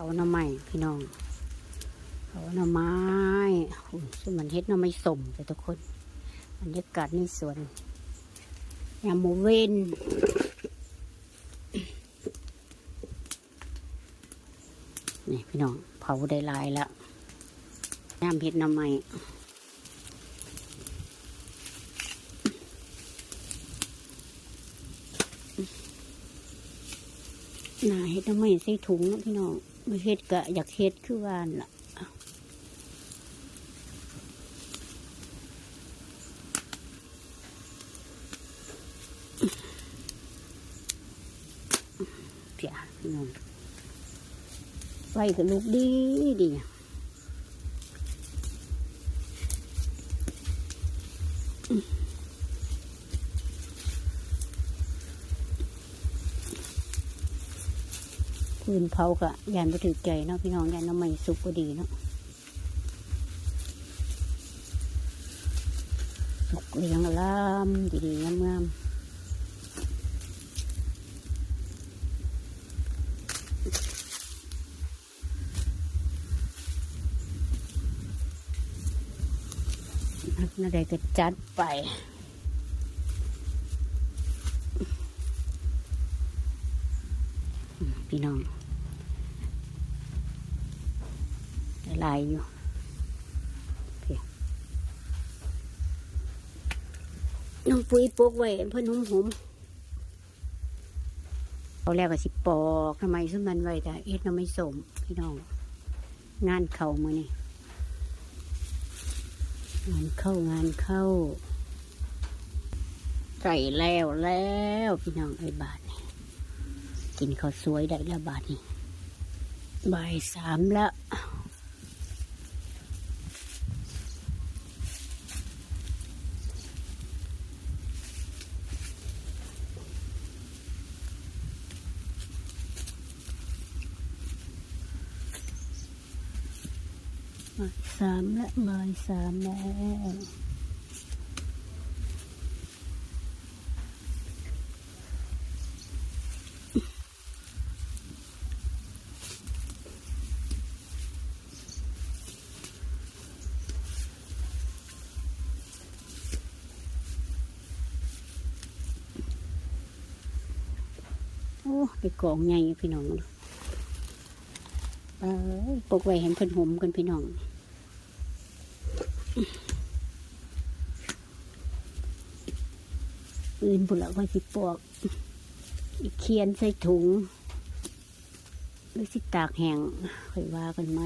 เอาหน่อไม้พี่น้องเอาหน่อไม้อุ้ยซึ่งมันเฮ็ดหน่อไม้สมแต่ทุกคนบรรยากาศในสวนยามโมเวนนี่พี่น้องเผาได้ลายแล้วยามเฮ็ดหน่อไม้น่าเฮ็ดหน่อไม้ใส่ถุงนะพี่น้อง เฮ็ดก็อยากเฮ็ดคือว่านล่ะเพียน้องไฟกับลูกดีดี พื้นเผากะยานไปถือใจเนาะพี่น้องยานน้ำไม่สุกก็ดีเนาะสุกเลี้ยงอลามดีๆงามๆน่าได้ก็จัดไป พี่น้องลายอยู่น้องปุ๋ยปลูกไว้เพื่อนหุมหุมเอาแล้วก็สิปอกทำไมซึ่งมันไว้แต่เอ็ดเราไม่สมพี่น้อง งานเขามือนี่งานเข้างานเข้าใส่แล้วแล้วพี่น้องไอ้บาทนี่ กินข้าวสวยได้แล้วบาทนี่บ่ายสามแล้วบ่ายสามแล้วบ่ายสามแล้ว อ้ไปกองใหญ่พี่น้องไปปกไว้เห็นเพิ่นหมกันพี่น้องอื่นบุละว่าสิปอกอีเคียนใส่ถุงหรือสิตากแห้งค่อยว่ากันไหม